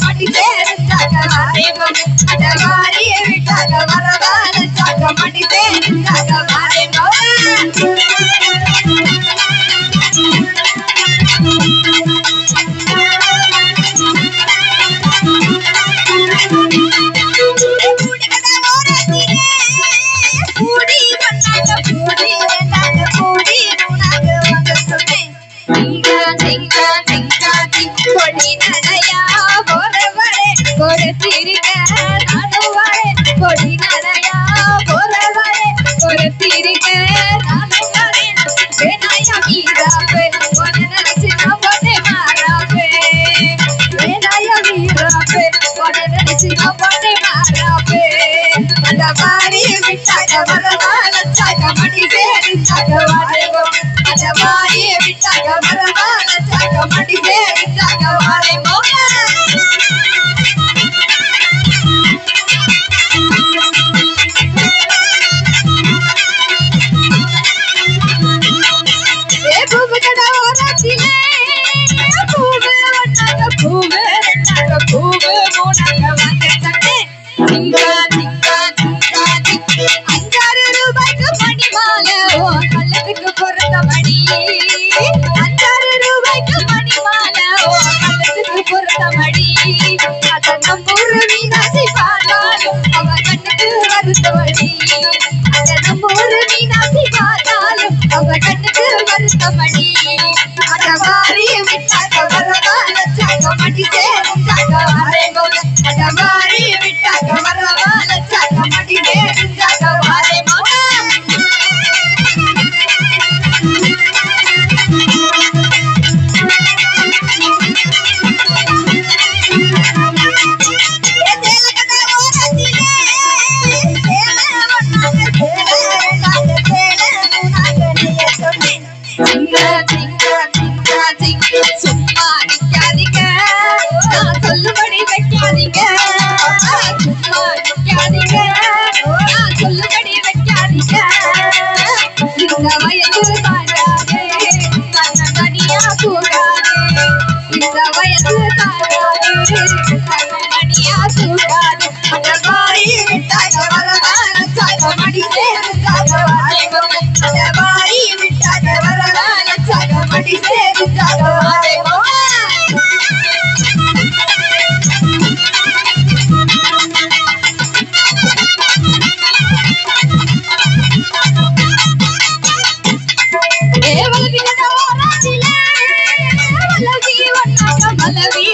மடி சேர்ந்தாங்க வாரேமோ அட வாரிய விட்டாங்க வரவான சாக மடி சேர்ந்தாங்க வாரேமோ கொடி நடையா போறவரே ஒரு திரிக்க நானும் வரேன் வேணாயா மீராப்பே உன்னை நினைச்சு நான் போட்டே மாறாப்பே வேணாயா மீராப்பே உன்னை நினைச்சு நான் போட்டே மாறாப்பே அந்த மாதிரி விட்டாக வரவான சாக மணி சேர்ந்தாங்க வாரேவோ அந்த மாதிரி விட்டாக வரவான சாக மணி சேர்ந்தாங்க வாரேவோ ஏ மாறி விட்டாக வரவான சாக மடி சேர்ந்தாங்க வரேங்கோ அத மாறி வரவான